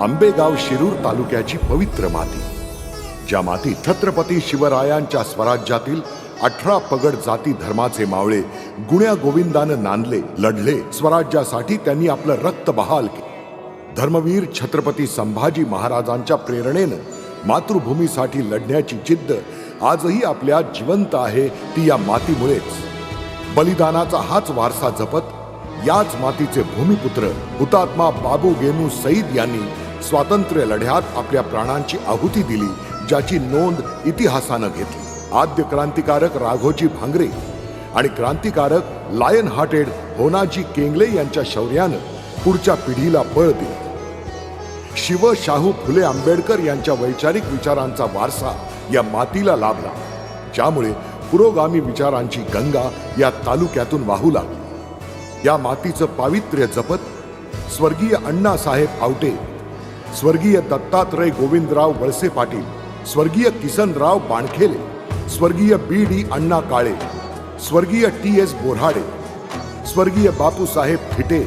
आंबेगाव शिरूर तालुक्याची पवित्र माती. ज्या मातीत छत्रपती शिवरायांच्या स्वराज्यातील अठरा पगड जाती धर्माचे मावळे गुण्या गोविंदानं नांदले लढले स्वराज्यासाठी त्यांनी आपलं रक्त बहाल केले. धर्मवीर छत्रपती संभाजी महाराजांच्या प्रेरणेनं मातृभूमीसाठी लढण्याची जिद्द आजही आपल्या जिवंत आहे ती या मातीमुळेच. बलिदानाचा हाच वारसा जपत याच मातीचे भूमिपुत्र हुतात्मा बाबू गेनू सईद यांनी स्वातंत्र्य लढ्यात आपल्या प्राणांची आहुती दिली ज्याची नोंद इतिहासानं घेतली. आद्य क्रांतिकारक राघोजी भांगरे आणि क्रांतिकारक लायन हार्टेड होनाजी केंगले यांच्या शौर्यानं पुढच्या पिढीला बळ दिलं. शिव शाहू फुले आंबेडकर यांच्या वैचारिक विचारांचा वारसा या मातीला लाभला ज्यामुळे पुरोगामी विचारांची गंगा या तालुक्यातून वाहू लागली. या मातीचं पावित्र्य जपत स्वर्गीय अण्णासाहेब आवटे स्वर्गीय दत्तात्रय गोविंदराव वळसे पाटील स्वर्गीय किसनराव बाणखेले स्वर्गीय बी डी अण्णा काळे स्वर्गीय टी एस बोराडे स्वर्गीय बापूसाहेब फिटे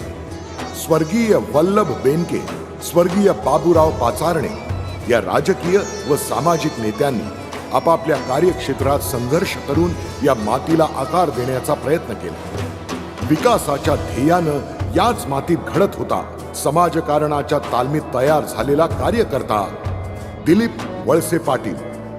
स्वर्गीय वल्लभ बेनके स्वर्गीय बाबूराव पाचारणे या राजकीय व सामाजिक नेत्यांनी आपापल्या कार्यक्षेत्रात संघर्ष करून या मातीला आकार देण्याचा प्रयत्न केला. विकासाच्या ध्येयानं याच मातीत घडत होता. समाजकारणाच्या तालमीत तयार झालेला कार्यकर्ता दिलीप वळसे पाटील.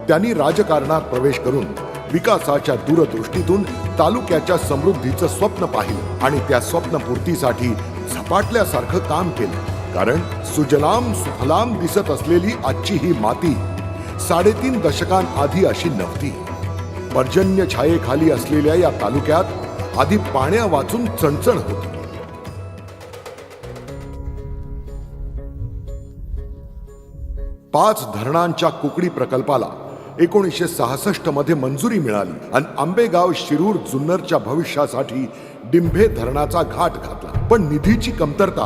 त्यांनी राजकारणात प्रवेश करून विकासाच्या दूरदृष्टीतून तालुक्याच्या समृद्धीचं स्वप्न पाहिलं आणि त्या स्वप्नपूर्तीसाठी झपाटल्यासारखं काम केलं. कारण सुजलाम सुफलाम दिसत असलेली आजची ही माती साडेतीन दशकांआधी अशी नव्हती. पर्जन्य छायेखाली असलेल्या या तालुक्यात आधी पाण्या वाचून चणचण होती. पाच धरणांच्या कुकडी प्रकल्पाला एकोणीसशे सहासष्टमध्ये मंजुरी मिळाली आणि आंबेगाव शिरूर जुन्नरच्या भविष्यासाठी डिंभे धरणाचा घाट घातला. पण निधीची कमतरता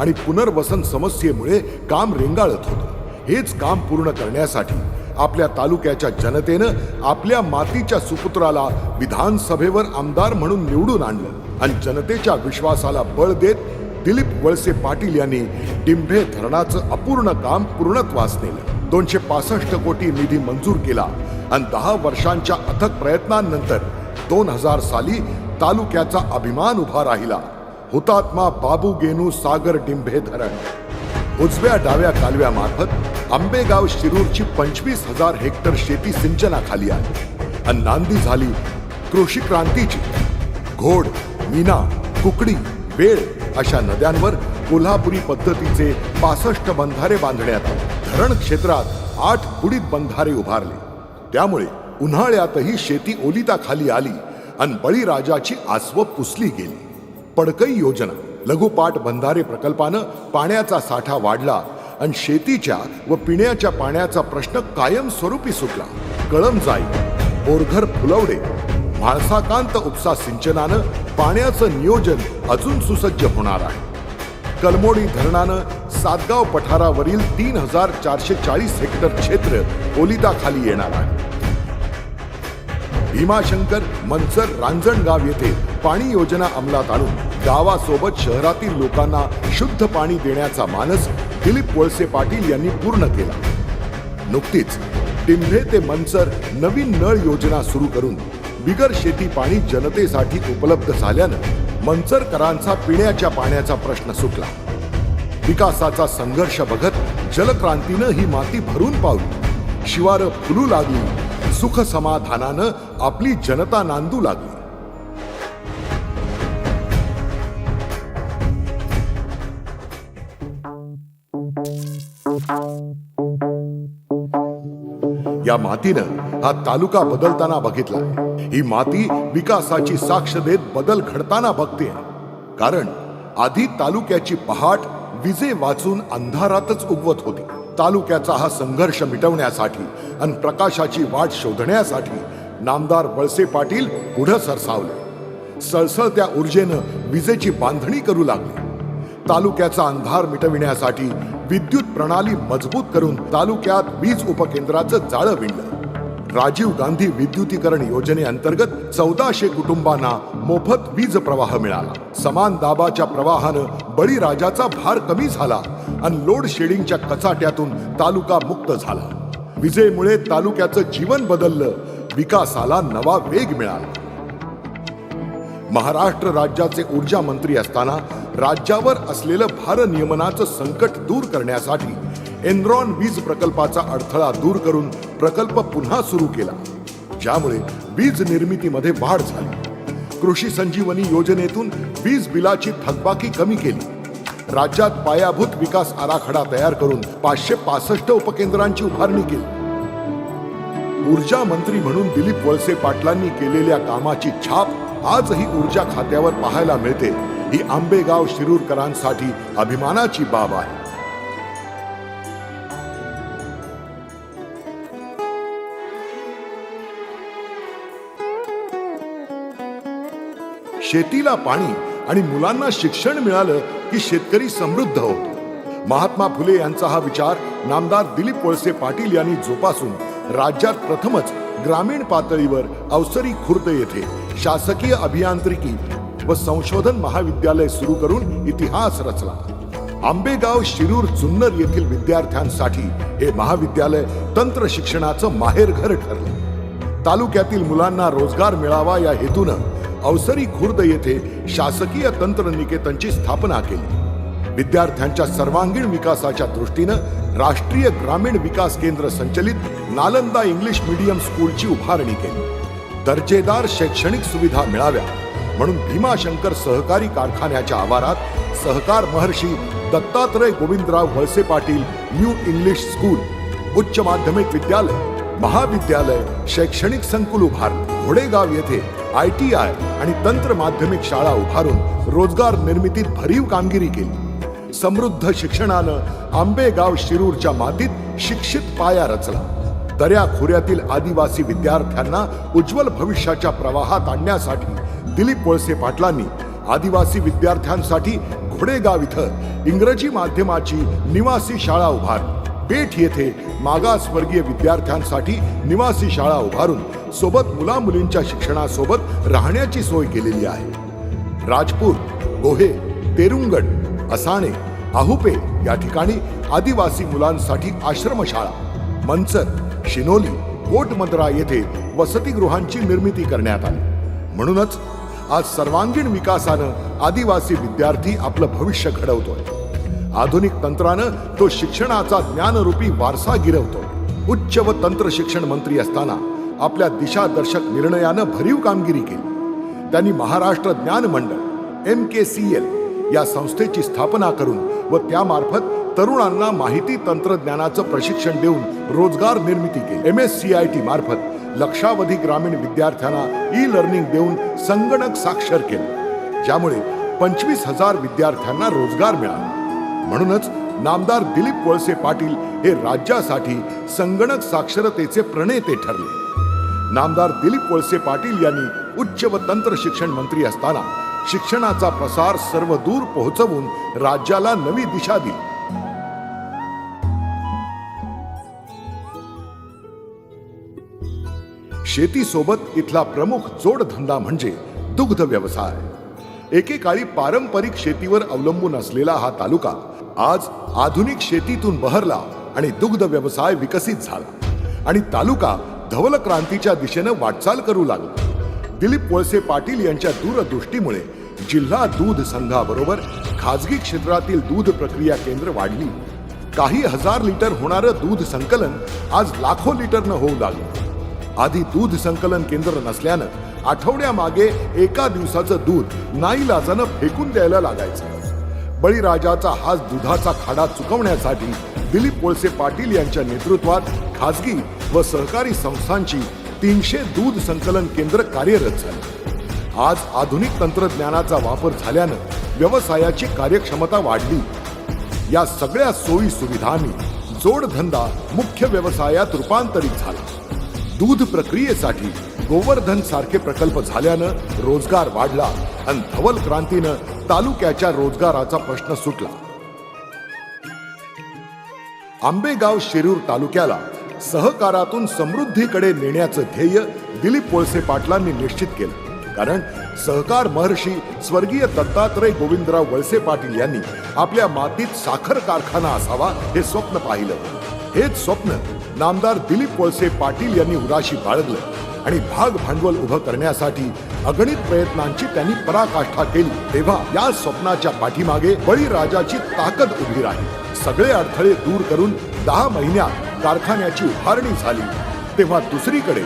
आणि पुनर्वसन समस्येमुळे काम रेंगाळत होतं. हेच काम पूर्ण करण्यासाठी आपल्या तालुक्याच्या जनतेनं आपल्या मातीच्या सुपुत्राला विधानसभेवर आमदार म्हणून निवडून आणलं आणि जनतेच्या विश्वासाला बळ देत दिलीप वळसे पाटील यांनी डिंभे धरणाचं अपूर्ण काम पूर्णत्वास नेलं. दोनशे पासष्ट कोटी निधी मंजूर केला आणि दहा वर्षांच्या अथक प्रयत्नांनंतर दोन हजार साली तालुक्याचा अभिमान उभा राहिला. हुतात्मा बाबू गेनू सागर डिंभे धरण. उजव्या डाव्या कालव्यामार्फत आंबेगाव शिरूरची पंचवीस हजार हेक्टर शेती सिंचनाखाली आली आणि नांदी झाली कृषी क्रांतीची. घोड मीना कुकडी वेळ अशा नद्यांवर कोल्हापुरी पद्धतीचे पासष्ट बंधारे बांधण्यात धरण क्षेत्रात आठ बुडीत बंधारे उभारले. त्यामुळे उन्हाळ्यातही शेती ओलिताखाली आली आणि बळीराजाची आसव पुसली गेली. पडकई योजना लघुपाट बंधारे प्रकल्पानं पाण्याचा साठा वाढला आणि शेतीच्या व पिण्याच्या पाण्याचा प्रश्न कायमस्वरूपी सुटला. कळम जाई बोरघर फुलवडे म्हाळसाकांत उपसा सिंचनानं पाण्याचं नियोजन अजून सुसज्ज होणार आहे. कलमोडी धरणानं सातगाव पठारावरील तीन हजार चारशे चाळीस हेक्टर क्षेत्र ओलिताखाली येणार आहे. भीमाशंकर मनसर रांजणगाव येथे पाणी योजना अंमलात आणून गावासोबत शहरातील लोकांना शुद्ध पाणी देण्याचा मानस दिलीप वळसे पाटील यांनी पूर्ण केला. नुकतीच टिंभे ते मनसर नवीन नळ योजना सुरू करून बिगर शेती पाणी जनतेसाठी उपलब्ध झाल्यानं मंचरकरांचा पिण्याच्या पाण्याचा प्रश्न सुटला. विकासाचा संघर्ष बघत जलक्रांतीनं ही माती भरून पावली. शिवार फुलू लागली. सुख समाधानानं आपली जनता नांदू लागली. या मातीनं हा तालुका बदलताना बघितला. ही माती विकासाची साक्ष देत बदल घडताना बघते. कारण आधी तालुक्याची पहाट विजे वाचून अंधारातच उगवत होती. तालुक्याचा हा संघर्ष मिटवण्यासाठी आणि प्रकाशाची वाट शोधण्यासाठी नामदार वळसे पाटील पुढे सरसावले. सळसळत्या ऊर्जेनं विजेची बांधणी करू लागली. तालुक्याचा अंधार मिटविण्यासाठी विद्युत प्रणाली मजबूत करून तालुक्यात वीज उपकेंद्राचं जाळं विणलं. राजीव गांधी विद्युतीकरण योजनेअंतर्गत चौदाशे कुटुंबांना मोफत वीज प्रवाह मिळाला. समान दाबाच्या प्रवाहानं बळीराजाचा भार कमी झाला आणि लोड शेडिंगच्या कचाट्यातून तालुका मुक्त झाला. विजेमुळे तालुक्याचं जीवन बदललं विकासाला नवा वेग मिळाला. महाराष्ट्र राज्याचे ऊर्जा मंत्री असताना राज्यावर असलेलं भारनियमनाचं संकट दूर करण्यासाठी एनरॉन वीज प्रकल्पाचा अडथळा दूर करून प्रकल्प पुन्हा सुरू केला ज्यामुळे वीज निर्मितीमध्ये वाढ झाली. कृषी संजीवनी योजनेतून वीज बिलाची थकबाकी कमी केली. राज्यात पायाभूत विकास आराखडा तयार करून पाचशे पासष्ट उपकेंद्रांची उभारणी केली. ऊर्जा मंत्री म्हणून दिलीप वळसे पाटलांनी केलेल्या कामाची छाप आजही ऊर्जा खात्यावर पाहायला मिळते. ही आंबेगाव शिरूरकरांसाठी अभिमानाची बाब आहे. शेतीला पाणी आणि मुलांना शिक्षण मिळालं की शेतकरी समृद्ध होतो. महात्मा फुले यांचा हा विचार नामदार दिलीप वळसे पाटील यांनी जोपासून राज्यात प्रथमच ग्रामीण पातळीवर अवसरी खुर्द येथे शासकीय अभियांत्रिकी व संशोधन महाविद्यालय सुरू करून इतिहास रचला. आंबेगाव शिरूर जुन्नर येथील विद्यार्थ्यांसाठी हे महाविद्यालय तंत्र शिक्षणाचं माहेरघर ठरलं. तालुक्यातील मुलांना रोजगार मिळावा या हेतूनं अवसरी खुर्द येथे शासकीय तंत्र निकेतनची स्थापना केली. विद्यार्थ्यांच्या सर्वांगीण विकासाच्या दृष्टीनं राष्ट्रीय ग्रामीण विकास केंद्र संचलित नालंदा इंग्लिश मीडियम स्कूलची उभारणी केली. दर्जेदार शैक्षणिक सुविधा मिळाव्या म्हणून भीमाशंकर सहकारी कारखान्याच्या आवारात सहकार महर्षी Dattatray Govindrao Walse Patil new English school उच्च माध्यमिक विद्यालय महाविद्यालय शैक्षणिक संकुल उभार घोडेगाव येथे आय टी आय आणि तंत्र माध्यमिक शाळा उभारून रोजगार निर्मितीत भरीव कामगिरी केली. समृद्ध शिक्षणानं आंबेगाव शिरूरच्या मातीत शिक्षित पाया रचला. दर्या खोऱ्यातील आदिवासी विद्यार्थ्यांना उज्ज्वल भविष्याच्या प्रवाहात आणण्यासाठी दिलीप वळसे पाटलांनी आदिवासी विद्यार्थ्यांसाठी घोडेगाव इथं इंग्रजी माध्यमाची निवासी शाळा उभारली. पेठ येथे मागासवर्गीय विद्यार्थ्यांसाठी निवासी शाळा उभारून सोबत मुला मुलींच्या शिक्षणासोबत राहण्याची सोय केलेली आहे. राजपूर गोहे तेरुंगड असाणे आहुपे या ठिकाणी आदिवासी मुलांसाठी आश्रमशाळा मंचर शिनोली कोटमंद्रा येथे वसतिगृहांची निर्मिती करण्यात आली. म्हणूनच आज सर्वांगीण विकासानं आदिवासी विद्यार्थी आपलं भविष्य घडवतोय. आधुनिक तंत्रानं तो शिक्षणाचा ज्ञानरूपी वारसा गिरवतो उच्च व तंत्र शिक्षण मंत्री असताना आपल्या दिशादर्शक निर्णयानं भरीव कामगिरी केली. त्यांनी महाराष्ट्र ज्ञान मंडळ एम के सी एल या संस्थेची स्थापना करून व त्यामार्फत तरुणांना माहिती तंत्रज्ञानाचं प्रशिक्षण देऊन रोजगार निर्मिती केली. M S C I T मार्फत लक्षावधी ग्रामीण विद्यार्थ्यांना ई लर्निंग देऊन संगणक साक्षर केलं. ज्यामुळे पंचवीस हजार विद्यार्थ्यांना रोजगार मिळाला. म्हणूनच नामदार दिलीप कोळसे पाटील हे राज्यासाठी संगणक साक्षरतेचे प्रणेते ठरले. नामदार दिलीप वळसे पाटील यांनी उच्च व तंत्र शिक्षण मंत्री असताना शिक्षणाचा प्रसार सर्व दूर पोहोचवून राज्याला नवी दिशा दिली. शेतीसोबत इथला प्रमुख जोडधंदा म्हणजे दुग्ध व्यवसाय. एकेकाळी पारंपरिक शेतीवर अवलंबून असलेला हा तालुका आज आधुनिक शेतीतून बहरला आणि दुग्ध व्यवसाय विकसित झाला. आणि तालुका धवल क्रांतीच्या दिशेनं वाटचाल करू लागला दिलीप वळसे पाटील यांच्या दूरदृष्टीमुळे जिल्हा दूध संघाबरोबर खाजगी क्षेत्रातील दूध प्रक्रिया केंद्र वाढली. काही हजार लिटर होणारं दूध संकलन आज लाखो लिटरनं होऊ लागलं. आधी दूध संकलन केंद्र नसल्यानं आठवड्यामागे एका दिवसाचं दूध नाईलाजानं फेकून द्यायला लागायचं. बळीराजाचा हाच दुधाचा खाडा चुकवण्यासाठी दिलीप वळसे पाटील यांच्या नेतृत्वात खासगी व सहकारी संस्थांची तीनशे दूध संकलन केंद्र कार्यरत झाली. आज आधुनिक तंत्रज्ञानाचा वापर झाल्यानं व्यवसायाची कार्यक्षमता वाढली. या सगळ्या सोयी सुविधांनी जोडधंदा मुख्य व्यवसायात रूपांतरित झाला. दूध प्रक्रियेसाठी गोवर्धन सारखे प्रकल्प झाल्यानं रोजगार वाढला आणि धवल क्रांतीनं तालुक्याच्या रोजगाराचा प्रश्न सुटला. आंबेगाव शिरूर तालुक्याला सहकारातून समृद्धीकडे नेण्याचं ध्येय दिलीप कोळसे पाटलांनी निश्चित केलं. कारण सहकार महर्षी स्वर्गीय दत्तात्रय गोविंदराव वळसे पाटील यांनी आपल्या मातीत साखर कारखाना असावा हे स्वप्न पाहिलं. हेच स्वप्न नामदार दिलीप वळसे पाटील यांनी उदाशी बाळगलं आणि भाग भांडवल उभं करण्यासाठी अगणित प्रयत्नांची त्यांनी पराकाष्ठा केली. तेव्हा या स्वप्नाच्या पाठीमागे बळीराजाची ताकद उभी राहिली. सगळे अडथळे दूर करून दहा महिन्यात कारखान्याची उभारणी झाली. तेव्हा दुसरीकडे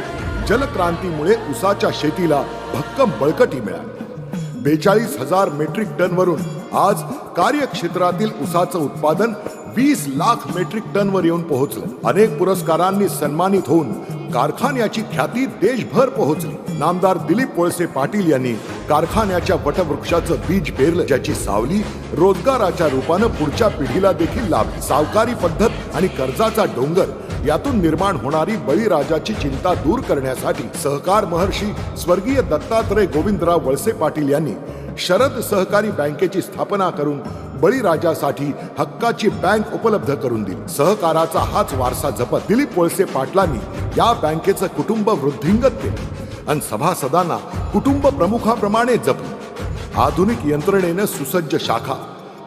जलक्रांतीमुळे उसाच्या शेतीला भक्कम बळकटी मिळाली. बेचाळीस हजार मेट्रिक टन वरून आज कार्यक्षेत्रातील उसाचं उत्पादन वीस लाख मेट्रिक टन वर येऊन पोहोचलं. अनेक पुरस्कारांनी सन्मानित होऊन कारखान्याची ख्याती देशभर पोहोचली. नामदार दिलीप वळसे पाटील यांनी कारखान्याच्या वटवृक्षाचं बीज पेरलं ज्याची सावली रोजगाराच्या रूपानं पुढच्या पिढीला देखील लाभली. सावकारी पद्धत आणि कर्जाचा डोंगर यातून निर्माण होणारी बळीराजाची चिंता दूर करण्यासाठी सहकार महर्षी स्वर्गीय दत्तात्रय गोविंदराव वळसे पाटील यांनी शरद सहकारी बँकेची स्थापना करून बळीराजासाठी हक्काची बँक उपलब्ध करून दिली. सहकाराचा हाच वारसा जपत दिलीप वळसे पाटलांनी या बँकेचं कुटुंब वृद्धिंगत केलं आणि सभासदांना कुटुंब प्रमुखाप्रमाणे जपलं. आधुनिक यंत्रणेनं सुसज्ज शाखा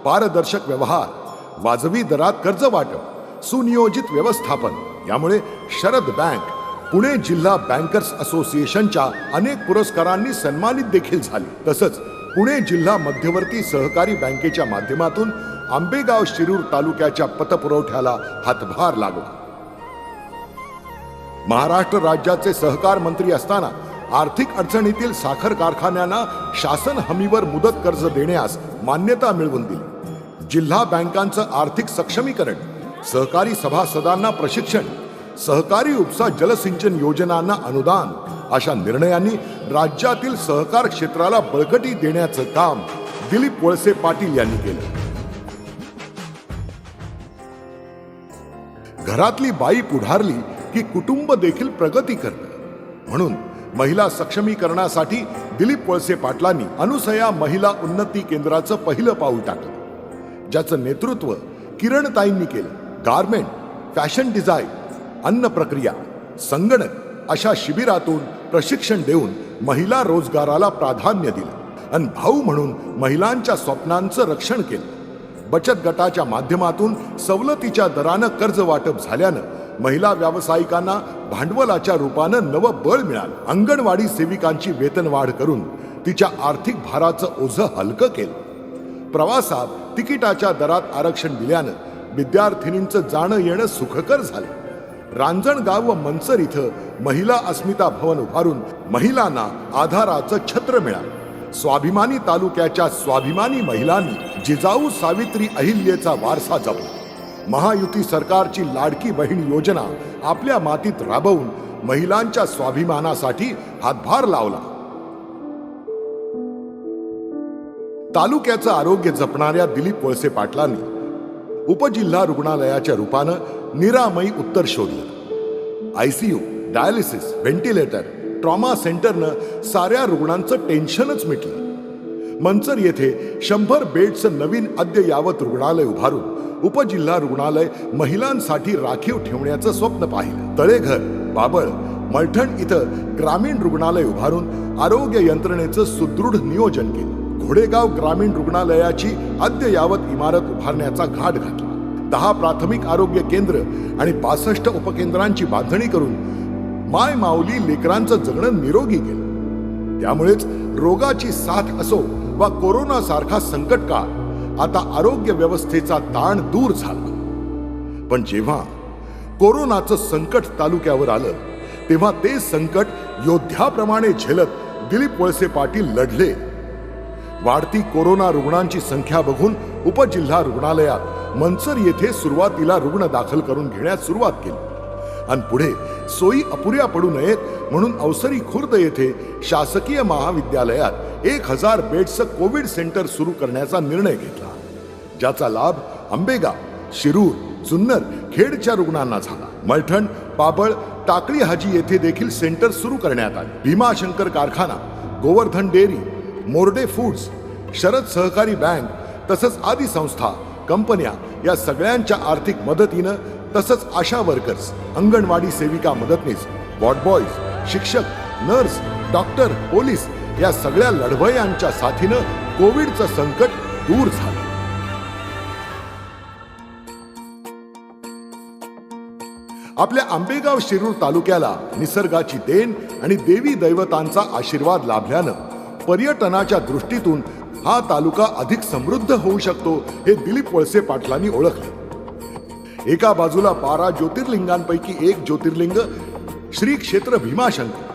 पारदर्शक व्यवहार वाजवी दरात कर्ज वाटप सुनियोजित व्यवस्थापन यामुळे शरद बँक पुणे जिल्हा बँकर्स असोसिएशनच्या अनेक पुरस्कारांनी सन्मानित देखील झाली. तसंच पुणे जिल्हा मध्यवर्ती सहकारी बँकेच्या माध्यमातून आंबेगाव शिरूर तालुक्याच्या पतपुरवठ्याला हातभार लागला. महाराष्ट्र राज्याचे सहकार मंत्री असताना आर्थिक अडचणीतील साखर कारखान्यांना शासन हमीवर मुदत कर्ज देण्यास मान्यता मिळवून दिली. जिल्हा बँकांचं आर्थिक सक्षमीकरण सहकारी सभासदांना प्रशिक्षण सहकारी उपसा जलसिंचन योजनांना अनुदान अशा निर्णयांनी राज्यातील सहकार क्षेत्राला बळकटी देण्याचं काम दिलीप वळसे पाटील यांनी केलं. घरातली बाई पुढारली की कुटुंब देखील प्रगती करतं. म्हणून महिला सक्षमीकरणासाठी दिलीप वळसे पाटलांनी अनुसया महिला उन्नती केंद्राचं पहिलं पाऊल टाकलं. ज्याचं नेतृत्व किरणताईंनी केलं. गारमेंट फॅशन डिझाईन अन्न प्रक्रिया संगणक अशा शिबिरातून प्रशिक्षण देऊन महिला रोजगाराला प्राधान्य दिलं. आणि भाऊ म्हणून महिलांच्या स्वप्नांचं रक्षण केलं. बचत गटाच्या माध्यमातून सवलतीच्या दरानं कर्ज वाटप झाल्यानं महिला व्यावसायिकांना भांडवलाच्या रूपानं नवं बळ मिळालं. अंगणवाडी सेविकांची वेतनवाढ करून तिच्या आर्थिक भाराचं ओझं हलकं केलं. प्रवासात तिकिटाच्या दरात आरक्षण दिल्यानं विद्यार्थिनींचं जाणं येणं सुखकर झालं. रांजणगाव व मनसर इथं महिला अस्मिता भवन उभारून महिलांना आधाराचं छत्र मिळालं. स्वाभिमानी तालुक्याच्या स्वाभिमानी महिलांनी जिजाऊ सावित्री अहिल्येचा वारसा जपला. महायुती सरकारची लाडकी बहीण योजना आपल्या मातीत राबवून महिलांच्या स्वाभिमानासाठी हातभार लावला. तालुक्याचं आरोग्य जपणाऱ्या दिलीप वळसे पाटलांनी उपजिल्हा रुग्णालयाच्या रूपानं निरामयी उत्तर शोधलं. आयसीयू डायलिसिस व्हेंटिलेटर ट्रॉमा सेंटरनं साऱ्या रुग्णांचं टेन्शनच मिटलं. मंचर येथे शंभर बेडचं नवीन अद्ययावत रुग्णालय उभारून उपजिल्हा रुग्णालय महिलांसाठी राखीव ठेवण्याचं स्वप्न पाहिलं. तळेघर बाबळ मलठण इथं ग्रामीण रुग्णालय उभारून आरोग्य यंत्रणेचं सुदृढ नियोजन केलं. घोडेगाव ग्रामीण रुग्णालयाची अद्ययावत इमारत उभारण्याचा घाट घातला. दहा प्राथमिक आरोग्य केंद्र आणि पासष्ट उपकेंद्रांची बांधणी करून माय माऊली लेकरांचं जगणं निरोगी केलं. त्यामुळेच रोगाची साथ असो वा कोरोना सारखा संकट काळ आता आरोग्य व्यवस्थेचा ताण दूर झाला. पण जेव्हा कोरोनाचं संकट तालुक्यावर आलं तेव्हा ते संकट योद्ध्याप्रमाणे झेलत दिलीप वळसे पाटील लढले. वाढती कोरोना रुग्णांची संख्या बघून उपजिल्हा रुग्णालयात मनसर येथे सुरुवातीला रुग्ण दाखल करून घेण्यास सुरुवात केली. आणि पुढे सोयी अपुऱ्या पडू नयेत म्हणून अवसरी खुर्द येथे शासकीय महाविद्यालयात एक हजार बेडचं कोविड सेंटर सुरू करण्याचा निर्णय घेतला. ज्याचा लाभ आंबेगाव शिरूर जुन्नर खेडच्या रुग्णांना झाला. मलठण पाबळ टाकळी हाजी येथे देखील सेंटर सुरू करण्यात आले. भीमाशंकर कारखाना गोवर्धन डेअरी मोर्डे फूड्स शरद सहकारी बँक तसंच आदी संस्था कंपन्या या सगळ्यांच्या आर्थिक मदतीनं तसंच आशा वर्कर्स अंगणवाडी सेविका मदतनीस वॉर्ड बॉयज शिक्षक नर्स डॉक्टर पोलीस या सगळ्या लढवयांच्या साथीनं कोविडचं संकट दूर झालं. आपल्या आंबेगाव शिरूर तालुक्याला निसर्गाची देण आणि देवी दैवतांचा आशीर्वाद लाभल्यानं पर्यटनाच्या दृष्टीतून हा तालुका अधिक समृद्ध होऊ शकतो हे दिलीप वळसे पाटलांनी ओळखले. एका बाजूला बारा ज्योतिर्लिंगांपैकी एक ज्योतिर्लिंग श्री क्षेत्र भीमाशंकर.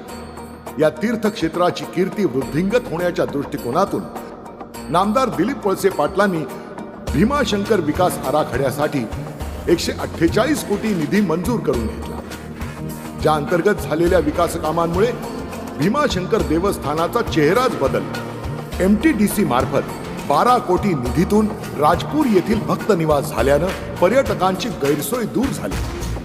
या तीर्थक्षेत्राची कीर्ती वृद्धिंगत होण्याच्या दृष्टिकोनातून नामदार दिलीप वळसे पाटलांनी भीमाशंकर विकास आराखड्यासाठी एकशे अठ्ठेचाळीस कोटी निधी मंजूर करून घेतला. ज्या अंतर्गत झालेल्या विकास कामांमुळे भीमाशंकर देवस्थानाचा चेहराच बदल. एम टी डी सी मार्फत बारा कोटी निधीतून राजपूर येथील भक्त निवास झाल्यानं पर्यटकांची गैरसोय दूर झाली.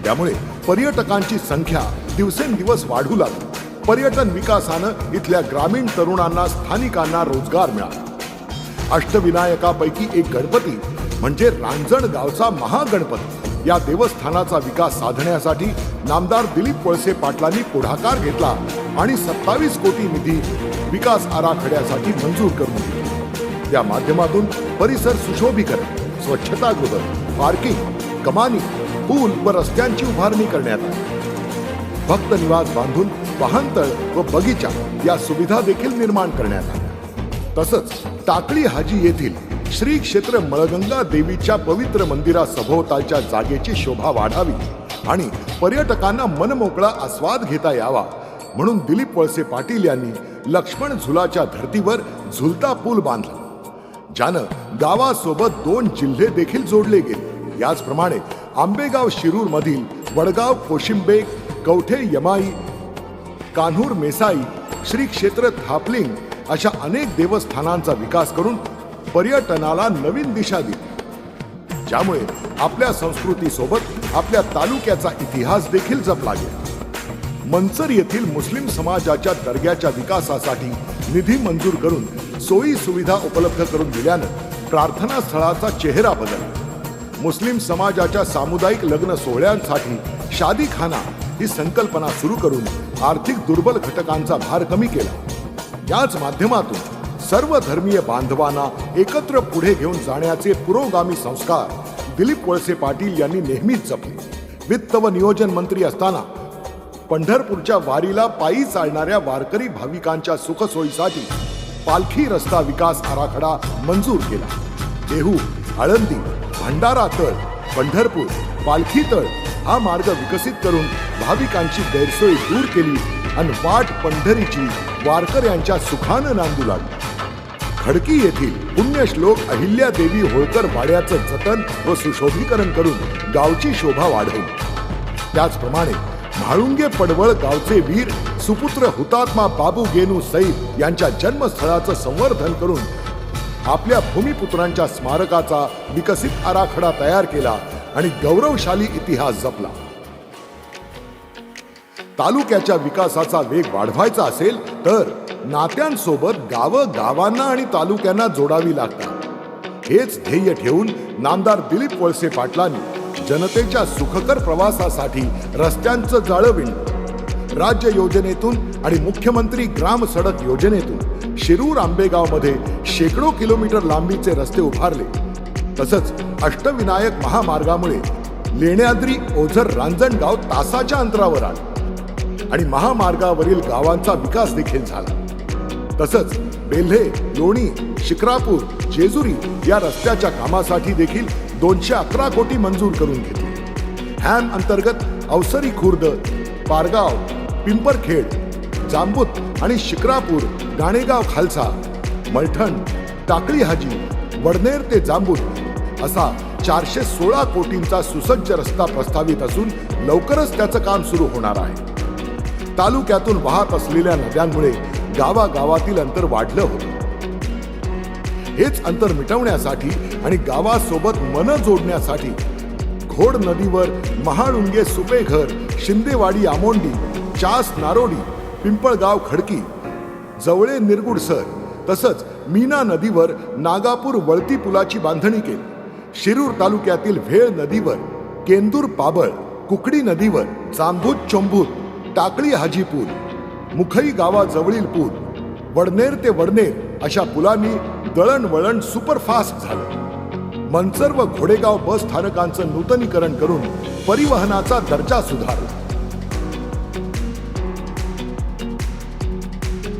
त्यामुळे पर्यटकांची संख्या दिवसेंदिवस वाढू लागली. पर्यटन विकासानं इथल्या ग्रामीण तरुणांना स्थानिकांना रोजगार मिळाला. अष्टविनायकापैकी एक गणपती म्हणजे रांजण गावचा महागणपती या देवस्थानाचा विकास साधण्यासाठी नामदार दिलीप वळसे पाटलांनी पुढाकार घेतला. आणि सत्तावीस कोटी निधी विकास आराखड्यासाठी मंजूर करून दिली. त्या माध्यमातून परिसर सुशोभीकरण स्वच्छतागृह पार्किंग कमानी पूल व रस्त्यांची उभारणी करण्यात आली. भक्त निवास बांधून वाहनतळ व बगीचा या सुविधा देखील निर्माण करण्यात आल्या. तसंच टाकळी हाजी येथील श्री क्षेत्र मळगंगा देवीच्या पवित्र मंदिरा सभोवतालच्या जागेची शोभा वाढावी आणि पर्यटकांना मनमोकळा आस्वाद घेता यावा म्हणून दिलीप वळसे पाटील यांनी लक्ष्मण झुलाच्या धर्तीवर झुलता पूल बांधला. ज्यानं गावासोबत दोन जिल्हे देखील जोडले गेले. याचप्रमाणे आंबेगाव शिरूर मधील वडगाव कोशिंबेक कवठे यमाई कान्हूर मेसाई श्री क्षेत्र थापलिंग अशा अनेक देवस्थानांचा विकास करून पर्यटनाला नवीन दिशा दिली. ज्यामुळे आपल्या संस्कृतीसोबत आपल्या तालुक्याचा इतिहास देखील जपला गेला. मंचर येथील मुस्लिम समाजाच्या दर्ग्याच्या विकासासाठी निधी मंजूर करून सोयी सुविधा उपलब्ध करून दिल्यानं प्रार्थना स्थळाचा चेहरा बदलला. मुस्लिम समाजाच्या सामुदायिक लग्न सोहळ्यांसाठी शादीखाना ही संकल्पना सुरू करून आर्थिक दुर्बल घटकांचा भार कमी केला. याच माध्यमातून सर्व धर्मीय बांधवांना एकत्र पुढे घेऊन जाण्याचे पुरोगामी संस्कार दिलीप वळसे पाटील यांनी नेहमीच जपले. वित्त व नियोजन मंत्री असताना पंढरपूरच्या वारीला पायी चालणाऱ्या वारकरी भाविकांच्या सुखसोयीसाठी पालखी रस्ता विकास आराखडा मंजूर केला. देहू आळंदी भंडारा तळ पंढरपूर पालखी तळ हा मार्ग विकसित करून भाविकांची गैरसोय दूर केली आणि वाट पंढरीची वारकऱ्यांच्या सुखानं नांदू लागली. खडकी येथील पुण्यश्लोक अहिल्यादेवी होळकर वाड्याचं जतन व सुशोभीकरण करून गावची शोभा वाढवली. त्याचप्रमाणे म्हाळुंगे पडवळ गावचे वीर सुपुत्र हुतात्मा बाबू गेनू सईद यांच्या जन्मस्थळाचं संवर्धन करून आपल्या भूमिपुत्रांच्या स्मारकाचा विकसित आराखडा तयार केला आणि गौरवशाली इतिहास जपला. तालुक्याच्या विकासाचा वेग वाढवायचा असेल तर नात्यांसोबत गावं गावांना आणि तालुक्यांना जोडावी लागतात. हेच ध्येय ठेवून नामदार दिलीप वळसे पाटलांनी जनतेच्या सुखकर प्रवासासाठी रस्त्यांचं जाळं विणलं राज्य योजनेतून आणि मुख्यमंत्री ग्राम सडक योजनेतून शिरूर आंबेगावमध्ये शेकडो किलोमीटर लांबीचे रस्ते उभारले. तसंच अष्टविनायक महामार्गामुळे लेण्याद्री ओझर रांजणगाव तासाच्या अंतरावर आले. आणि महामार्गावरील गावांचा विकास देखील झाला. तसंच बेल्हे लोणी शिक्रापूर जेजुरी या रस्त्याच्या कामासाठी देखील दोनशे अकरा कोटी मंजूर करून घेतले. हॅम अंतर्गत अवसरी खुर्द पारगाव पिंपरखेड जांबूत आणि शिक्रापूर गाणेगाव खालसा मलठण टाकळी हाजी वडनेर ते जांबूत असा चारशे सोळा कोटींचा सुसज्ज रस्ता प्रस्तावित असून लवकरच त्याचं काम सुरू होणार आहे. तालुक्यातून वाहत असलेल्या नद्यांमुळे गावागावातील अंतर वाढलं होतं. हेच अंतर मिटवण्यासाठी आणि गावासोबत मन जोडण्यासाठी घोड नदीवर महाळुंगे सुपेघर शिंदेवाडी आमोंडी चास नारोडी पिंपळगाव खडकी जवळे निरगुडसर तसंच मीना नदीवर नागापूर वळती पुलाची बांधणी केली. शिरूर तालुक्यातील भेळ नदीवर केंदूर पाबळ कुकडी नदीवर जांभूत चोंभूत टाकळी हाजीपूर मुखई गावाजवळील पूल वडनेर ते वडनेर अशा पुलांनी दळणवळण सुपरफास्ट झालं. मनसर व घोडेगाव बस स्थानकांचं नूतनीकरण करून परिवहनाचा दर्जा सुधारला.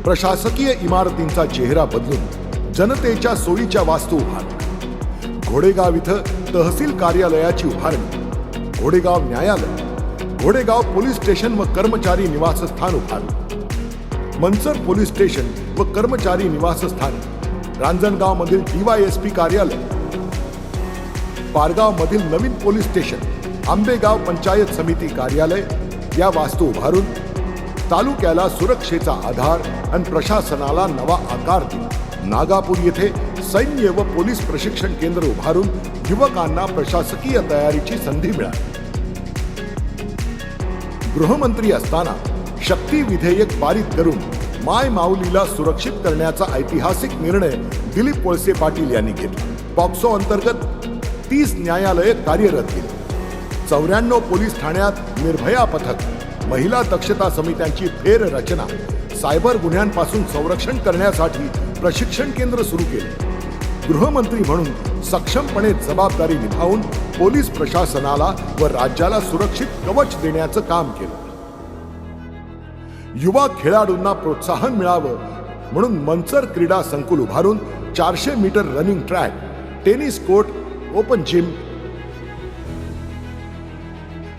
प्रशासकीय इमारतींचा चेहरा बदलून जनतेच्या सोयीच्या वास्तू उभारल्या. घोडेगाव इथं तहसील कार्यालयाची उभारणी. घोडेगाव न्यायालय घोडेगाव पोलीस स्टेशन व कर्मचारी निवासस्थान उभारलं. मनसर पोलीस स्टेशन व कर्मचारी निवासस्थान. रांजणगाव मधील डीवायएसपी कार्यालय. पारगाव मधील नवीन पोलीस स्टेशन आंबेगाव पंचायत समिती कार्यालय या वास्तू उभारून तालुक्याला सुरक्षेचा आधार आणि प्रशासनाला नवा आकार दिला. नागापूर येथे सैन्य व पोलीस प्रशिक्षण केंद्र उभारून युवकांना प्रशासकीय तयारीची संधी मिळाली. गृहमंत्री असताना शक्ती विधेयक पारित करून माय माऊलीला सुरक्षित करण्याचा ऐतिहासिक निर्णय दिलीप वळसे पाटील यांनी घेतला. पॉक्सो अंतर्गत तीस न्यायालये कार्यरत केली. चौऱ्याण्णव पोलीस ठाण्यात निर्भया पथक महिला दक्षता समित्यांची फेर रचना सायबर गुन्ह्यांपासून संरक्षण करण्यासाठी प्रशिक्षण केंद्र सुरू केले. गृहमंत्री म्हणून सक्षमपणे जबाबदारी निभावून पोलीस प्रशासनाला व राज्याला सुरक्षित कवच देण्याचं काम केलं. युवा खेळाडूंना प्रोत्साहन मिळावं. म्हणून मंचर क्रीडा संकुल उभारून चारशे meter running track tennis court open gym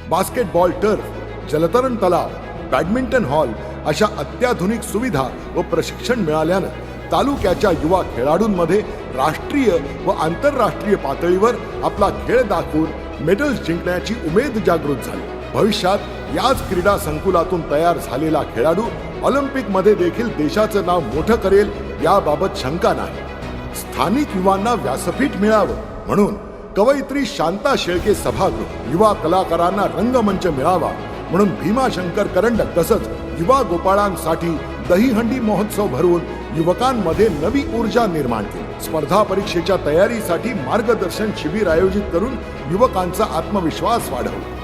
basketball turf जलतरण तलाव बॅडमिंटन हॉल अशा अत्याधुनिक सुविधा व प्रशिक्षण मिळाल्यानं तालुक्याच्या युवा खेळाडूंमध्ये राष्ट्रीय व आंतरराष्ट्रीय पातळीवर आपला खेळ दाखवून मेडल्स जिंकण्याची उमेद जागृत झाली. भविष्यात याच क्रीडा संकुलातून तयार झालेला खेळाडू ऑलिम्पिकमध्ये देखील देशाचं नाव मोठं करेल याबाबत शंका नाही. स्थानिक युवांना व्यासपीठ मिळावं म्हणून कवयित्री शांता शेळके सभागृह युवा कलाकारांना रंगमंच मिळावा म्हणून भीमाशंकर करंडक तसंच युवा गोपाळांसाठी दहीहंडी महोत्सव भरवून युवकांमध्ये नवी ऊर्जा निर्माण केली. स्पर्धा परीक्षेच्या तयारीसाठी मार्गदर्शन शिबिर आयोजित करून युवकांचा आत्मविश्वास वाढवला.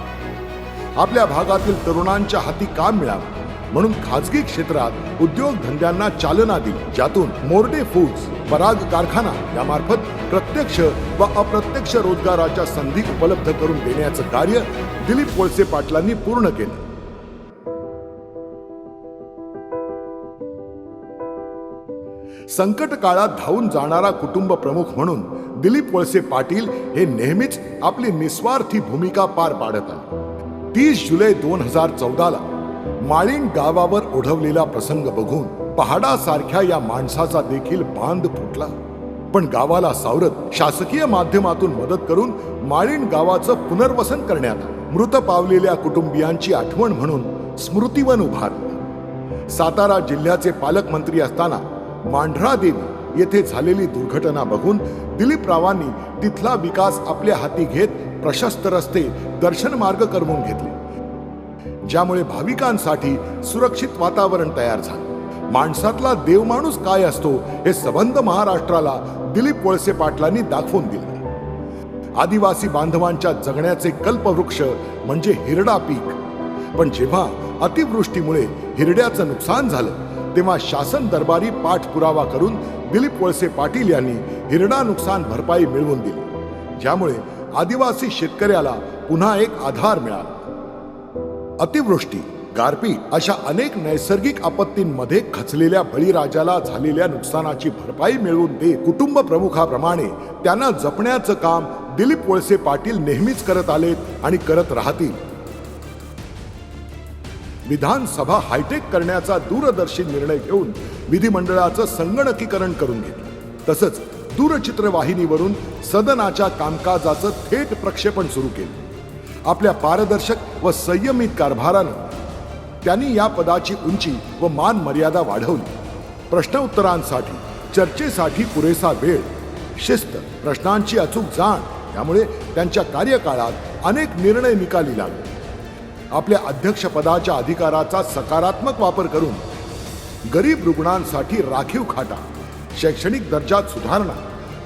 आपल्या भागातील तरुणांच्या हाती काम मिळावं. म्हणून खाजगी क्षेत्रात उद्योगधंद्यांना चालना दिली. ज्यातून मोर्डे फूड्स पराग कारखाना यामार्फत प्रत्यक्ष व अप्रत्यक्ष रोजगाराच्या संधी उपलब्ध करून देण्याचं कार्य दिलीप वळसे पाटलांनी पूर्ण केलं. संकट काळात धावून जाणारा कुटुंब प्रमुख म्हणून दिलीप वळसे पाटील हे नेहमीच आपली निस्वार्थी भूमिका पार पाडत आले तीस जुलै दोन हजार चौदाला माळीण गावावर ओढवलेला प्रसंग बघून पहाडासारख्या या माणसाचा देखील बांध फुटला. पण गावाला सावरत शासकीय माध्यमातून मदत करून माळीण गावाचं पुनर्वसन करण्यात मृत पावलेल्या कुटुंबियांची आठवण म्हणून स्मृतिवन उभारलं. सातारा जिल्ह्याचे पालकमंत्री असताना मांढरा देवी येथे झालेली दुर्घटना बघून दिलीपरावांनी तिथला विकास आपल्या हाती घेत प्रशस्त रस्ते दर्शन मार्ग करवून घेतले ज्यामुळे भाविकांसाठी सुरक्षित वातावरण तयार झालं. माणसातला देवमाणूस काय असतो हे सबंध महाराष्ट्राला दिलीप वळसे पाटलांनी दाखवून दिलं. आदिवासी बांधवांच्या जगण्याचे कल्पवृक्ष म्हणजे हिरडा पीक. पण जेव्हा अतिवृष्टीमुळे हिरड्याचं नुकसान झालं तेव्हा शासन दरबारी पाठपुरावा करून दिलीप वळसे पाटील यांनी हिरडा नुकसान भरपाई मिळवून दिली. ज्यामुळे आदिवासी शेतकऱ्याला पुन्हा एक आधार मिळाला. अतिवृष्टी गारपीट अशा अनेक नैसर्गिक आपत्तींमध्ये खचलेल्या बळीराजाला झालेल्या नुकसानाची भरपाई मिळवून देत कुटुंब प्रमुखाप्रमाणे त्यांना जपण्याचं काम दिलीप वळसे पाटील नेहमीच करत आलेत आणि करत राहतील. विधानसभा हायटेक करण्याचा दूरदर्शी निर्णय घेऊन विधिमंडळाचं संगणकीकरण करून घेतलं. तसंच दूरचित्रवाहिनीवरून सदनाच्या कामकाजाचं थेट प्रक्षेपण सुरू केलं. आपल्या पारदर्शक व संयमित कारभारानं त्यांनी या पदाची उंची व मान मर्यादा वाढवली. प्रश्न उत्तरांसाठी चर्चेसाठी पुरेसा वेळ शिस्त प्रश्नांची अचूक जाण त्यामुळे त्यांच्या कार्यकाळात अनेक निर्णय निकाली लागले. आपल्या अध्यक्षपदाच्या अधिकाराचा सकारात्मक वापर करून गरीब रुग्णांसाठी राखीव खाटा शैक्षणिक दर्जात सुधारणा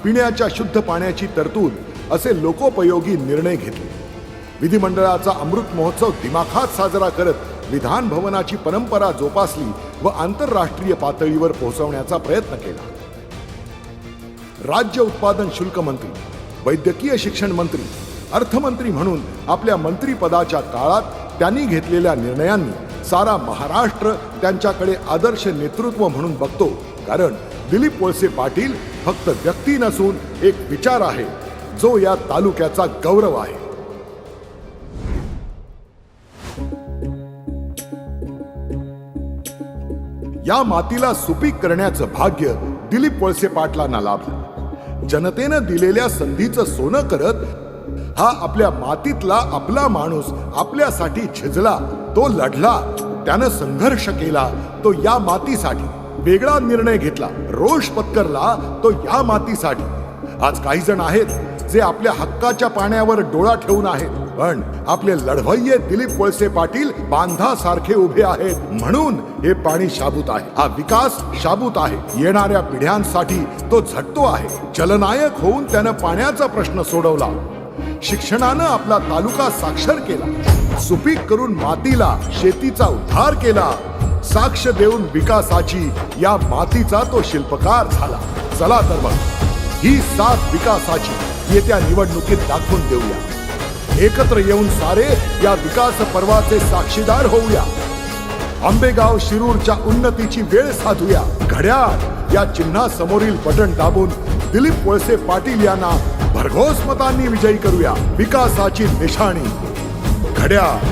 पिण्याच्या शुद्ध पाण्याची तरतूद असे लोकोपयोगी निर्णय घेतले. विधिमंडळाचा अमृत महोत्सव दिमाखात साजरा करत विधान भवनाची परंपरा जोपासली व आंतरराष्ट्रीय पातळीवर पोहोचवण्याचा प्रयत्न केला. राज्य उत्पादन शुल्क मंत्री वैद्यकीय शिक्षण मंत्री अर्थमंत्री म्हणून आपल्या मंत्रीपदाच्या काळात त्यांनी घेतलेल्या निर्णयांनी सारा महाराष्ट्र त्यांच्याकडे आदर्श नेतृत्व म्हणून बघतो. कारण दिलीप वळसे पाटील फक्त व्यक्ती नसून एक विचार आहे. जो या तालुक्याचा गौरव आहे. या मातीला सुपीक करण्याचं भाग्य दिलीप वळसे पाटलांना लाभलं. जनतेनं दिलेल्या संधीचं सोनं करत हा आपल्या मातीतला आपला माणूस आपल्यासाठी झिजला तो लढला त्यानं संघर्ष केला तो या मातीसाठी वेगळा निर्णय घेतला रोष पत्करला तो या मातीसाठी. आज काही जण आहेत जे आपल्या हक्काच्या पाण्यावर डोळा ठेवून आहेत पण आपले लढवय्ये दिलीप वळसे पाटील बांधासारखे उभे आहेत म्हणून हे पाणी शाबूत आहे. हा विकास शाबूत आहे. येणाऱ्या पिढ्यांसाठी तो झटतो आहे. जलनायक होऊन त्यानं पाण्याचा प्रश्न सोडवला. शिक्षणानं आपला तालुका साक्षर केला. सुपीक करून मातीला शेतीचा उद्धार केला. साक्ष देऊन विकासाची या मातीचा तो शिल्पकार झाला. चला तर मग ही साथ विकासाची येत्या निवडणुकीत दाखवून देऊया. एकत्र येऊन सारे या विकास पर्वाचे साक्षीदार होऊया. आंबेगाव शिरूरच्या उन्नतीची वेळ साधूया. घड्याळ या चिन्हासमोरील बटन दाबून दिलीप वळसे पाटील यांना भरघोस मतांनी विजयी करूया विकासाची निशाणी. घड्याळ.